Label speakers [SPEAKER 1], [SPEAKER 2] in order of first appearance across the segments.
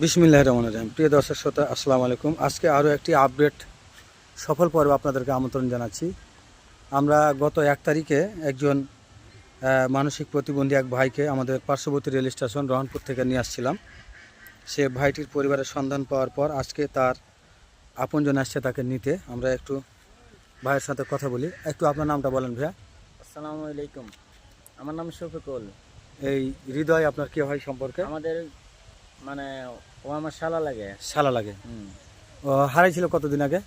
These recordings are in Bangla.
[SPEAKER 1] বিসমিল্লাহ রহমান রহিম। প্রিয় দর্শক শ্রোতা আসসালামু আলাইকুম। আজকে আরও একটি আপডেট সফল পর্বে আপনাদেরকে আমন্ত্রণ জানাচ্ছি। আমরা গত এক তারিখে একজন মানসিক প্রতিবন্ধী এক ভাইকে আমাদের পার্শ্ববর্তী রেল স্টেশন রহনপুর থেকে নিয়ে আসছিলাম। সে ভাইটির পরিবারের সন্ধান পাওয়ার পর আজকে তার আপনজন আসছে তাকে নিতে। আমরা একটু ভাইয়ের সাথে কথা বলি। একটু আপনার নামটা বলেন ভাইয়া।
[SPEAKER 2] আসসালামু আলাইকুম। আমার নাম শফিকুল।
[SPEAKER 1] এই হৃদয় আপনার কে হয় সম্পর্কে?
[SPEAKER 2] আমাদের মানে ও আমার শালা লাগে।
[SPEAKER 1] শালা লাগে?
[SPEAKER 2] হুম।
[SPEAKER 1] ও হারাইছিল কতদিন আগে?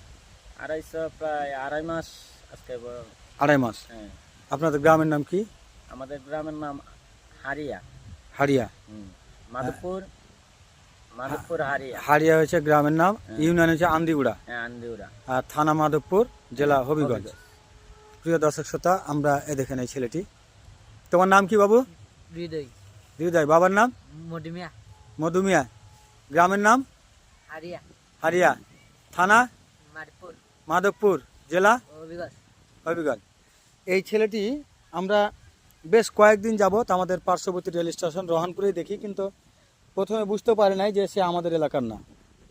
[SPEAKER 2] আড়াইশো প্রায় আড়াই মাস আজকে
[SPEAKER 1] আড়াই মাস?
[SPEAKER 2] হ্যাঁ।
[SPEAKER 1] আপনাদের গ্রামের নাম কি?
[SPEAKER 2] আমাদের গ্রামের নাম হারিয়া।
[SPEAKER 1] হারিয়া।
[SPEAKER 2] মাধবপুর মাধবপুর হারিয়া।
[SPEAKER 1] হারিয়া হয়েছে গ্রামের নাম
[SPEAKER 2] হ্যাঁ।
[SPEAKER 1] ইউনিয়ন হচ্ছে আন্দিগুড়া।
[SPEAKER 2] হ্যাঁ আন্দিউরা
[SPEAKER 1] আর থানা মাধবপুর জেলা হবিগঞ্জ। প্রিয় দর্শক শ্রোতা আমরা এ দেখেন এই ছেলেটি। তোমার নাম কি বাবু?
[SPEAKER 2] হৃদয়।
[SPEAKER 1] হৃদয় বাবার নাম?
[SPEAKER 2] মডিমিয়া
[SPEAKER 1] মধুমিয়া গ্রামের নাম?
[SPEAKER 2] হারিয়া।
[SPEAKER 1] হারিয়া। থানা?
[SPEAKER 2] মাধবপুর।
[SPEAKER 1] জেলা?
[SPEAKER 2] হবিগঞ্জ
[SPEAKER 1] এই ছেলেটি আমরা বেশ কয়েকদিন যাবত আমাদের পার্শ্ববর্তী রেল স্টেশন রহনপুরেই দেখি কিন্তু প্রথমে বুঝতে পারি নাই যে সে আমাদের এলাকার না।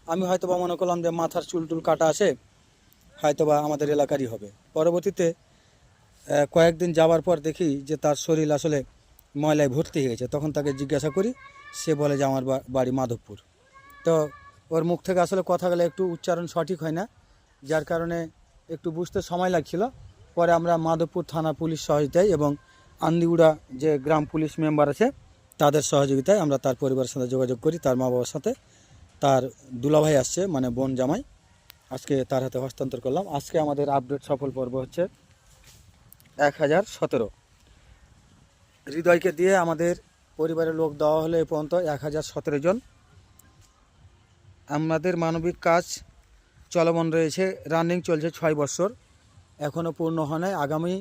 [SPEAKER 1] আমি হয়তো বা মনে করলাম যে মাথার চুল টুল কাটা আছে হয়তোবা আমাদের এলাকারই হবে। পরবর্তীতে কয়েকদিন যাওয়ার পর দেখি যে তার শরীর আসলে ময়লায় ভর্তি হয়েছে তখন তাকে জিজ্ঞাসা করি সে বলে যে আমার বাড়ি মাধবপুর। তো ওর মুখ থেকে আসলে কথাগুলো একটু উচ্চারণ সঠিক হয় না, যার কারণে একটু বুঝতে সময় লাগছিল। পরে আমরা মাধবপুর থানা পুলিশ সহযোগিতায় এবং আন্দিগুড়া যে গ্রাম পুলিশ মেম্বার আছে, তাদের সহযোগিতায় আমরা তার পরিবারের সাথে যোগাযোগ করি। তার মা বাবার সাথে। তার দুলাভাই আসছে মানে বোন জামাই। আজকে তার হাতে হস্তান্তর করলাম। আজকে আমাদের আপডেট সফল পর্ব হচ্ছে এক হাজার সতেরো। হৃদয়কে দিয়ে আমাদের পরিবারের লোক দেওয়া হলো এ পর্যন্ত এক হাজার সতেরো জন। আমাদের মানবিক কাজ চলমান রয়েছে, রানিং চলছে ছয় বছর। এখনও পূর্ণ হয় নাই। আগামী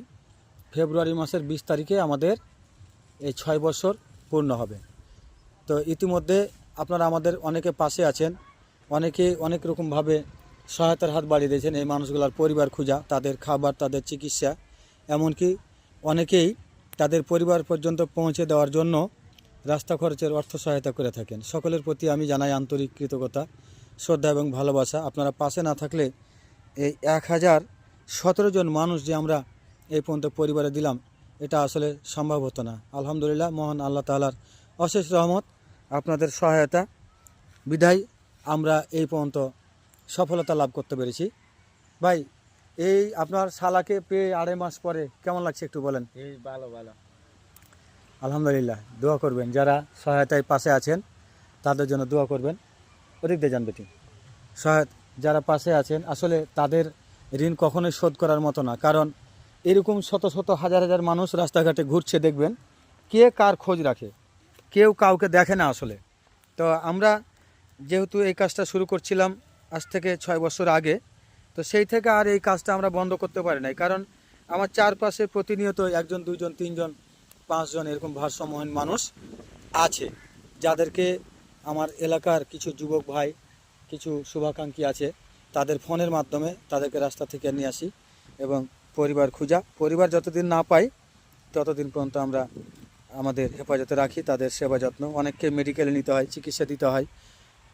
[SPEAKER 1] ফেব্রুয়ারি মাসের বিশ তারিখে আমাদের এই ছয় বছর পূর্ণ হবে। তো ইতিমধ্যে আপনারা আমাদের অনেকে পাশে আছেন। অনেকে অনেক রকমভাবে সহায়তার হাত বাড়িয়ে দিয়েছেন এই মানুষগুলোর পরিবার খোঁজা, তাদের খাবার, তাদের চিকিৎসা। এমনকি অনেকেই তাদের পরিবার পর্যন্ত পৌঁছে দেওয়ার জন্য রাস্তা খরচের অর্থ সহায়তা করে থাকেন। সকলের প্রতি আমি জানাই আন্তরিক কৃতজ্ঞতা, শ্রদ্ধা এবং ভালোবাসা। আপনারা পাশে না থাকলে এই এক হাজার সতেরো জন মানুষ যে আমরা এই পর্যন্ত পরিবারে দিলাম, এটা আসলে সম্ভব হতো না। আলহামদুলিল্লাহ, মহান আল্লাহ তালার অশেষ রহমত, আপনাদের সহায়তা বিধায় আমরা এই পর্যন্ত সফলতা লাভ করতে পেরেছি। ভাই, এই আপনার শালাকে পেয়ে আড়াই মাস পরে কেমন লাগছে একটু বলেন?
[SPEAKER 2] এই ভালো ভালো।
[SPEAKER 1] আলহামদুলিল্লাহ, দোয়া করবেন। যারা সহায়তায় পাশে আছেন, তাদের জন্য দোয়া করবেন। ওদিক দিয়ে যান বেটি। সহায়ত যারা পাশে আছেন, আসলে তাদের ঋণ কখনোই শোধ করার মতো না। কারণ এরকম শত শত হাজার হাজার মানুষ রাস্তাঘাটে ঘুরছে, দেখবেন, কে কার খোঁজ রাখে? কেউ কাউকে দেখে না আসলে। তো আমরা যেহেতু এই কাজটা শুরু করছিলাম আজ থেকে ছয় বছর আগে, তো সেই থেকে আর এই কাজটা আমরা বন্ধ করতে পারি নাই। কারণ আমার চারপাশে প্রতিনিয়ত একজন, দুইজন, তিনজন পাঁচজন এরকম ভারসাম্যহীন মানুষ আছে, যাদেরকে আমার এলাকার কিছু যুবক ভাই, কিছু শুভাকাঙ্ক্ষী আছে, তাদের ফোনের মাধ্যমে তাদেরকে রাস্তা থেকে নিয়ে আসি এবং পরিবার খুঁজা। পরিবার যতদিন না পাই, ততদিন পর্যন্ত আমরা আমাদের হেফাজতে রাখি, তাদের সেবা যত্ন। অনেককে মেডিকেলে নিতে হয়, চিকিৎসা দিতে হয়,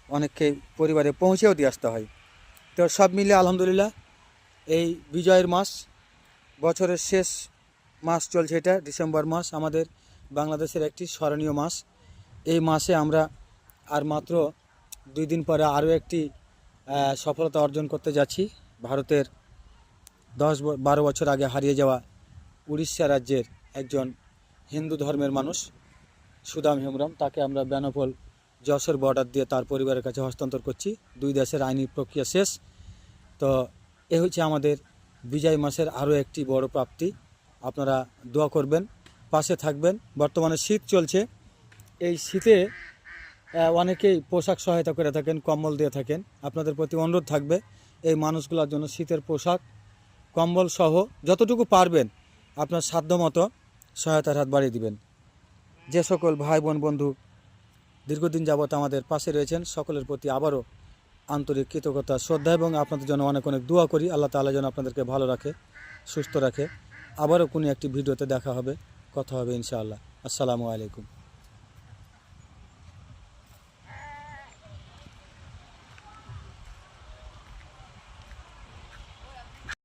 [SPEAKER 1] অনেককে পরিবারে পৌঁছেও দিয়ে আসতে হয়। তো সব মিলে আলহামদুলিল্লাহ, এই বিজয়ের মাস বছরের শেষ মাস চলছে এটা, ডিসেম্বর মাস, আমাদের বাংলাদেশের একটি স্মরণীয় মাস। এই মাসে আমরা আর মাত্র দুই দিন পরে আরও একটি সফলতা অর্জন করতে যাচ্ছি। ভারতের দশ বারো বছর আগে হারিয়ে যাওয়া উড়িষ্যা রাজ্যের একজন হিন্দু ধর্মের মানুষ, সুদাম হেমব্রম, তাকে আমরা বেনাপোল যশোর বর্ডার দিয়ে তার পরিবারের কাছে হস্তান্তর করছি। দুই দেশের আইনি প্রক্রিয়া শেষ। তো এ হচ্ছে আমাদের বিজয় মাসের আরও একটি বড় প্রাপ্তি। আপনারা দোয়া করবেন, পাশে থাকবেন। বর্তমানে শীত চলছে। এই শীতে অনেকেই পোশাক সহায়তা করে থাকেন, কম্বল দিয়ে থাকেন। আপনাদের প্রতি অনুরোধ থাকবে এই মানুষগুলোর জন্য শীতের পোশাক, কম্বল সহ যতটুকু পারবেন আপনার সাধ্যমতো সহায়তার হাত বাড়িয়ে দিবেন। যে সকল ভাই, বোন, বন্ধু দীর্ঘদিন যাবৎ আমাদের পাশে রয়েছেন, সকলের প্রতি আবারও আন্তরিক কৃতজ্ঞতা, শ্রদ্ধা এবং আপনাদের জন্য অনেক অনেক দোয়া করি। আল্লাহ তাআলা যেন আপনাদেরকে ভালো রাখে, সুস্থ রাখে। আবারও কোনো একটি ভিডিওতে দেখা হবে কথা হবে ইনশাআল্লাহ। আসসালামু আলাইকুম।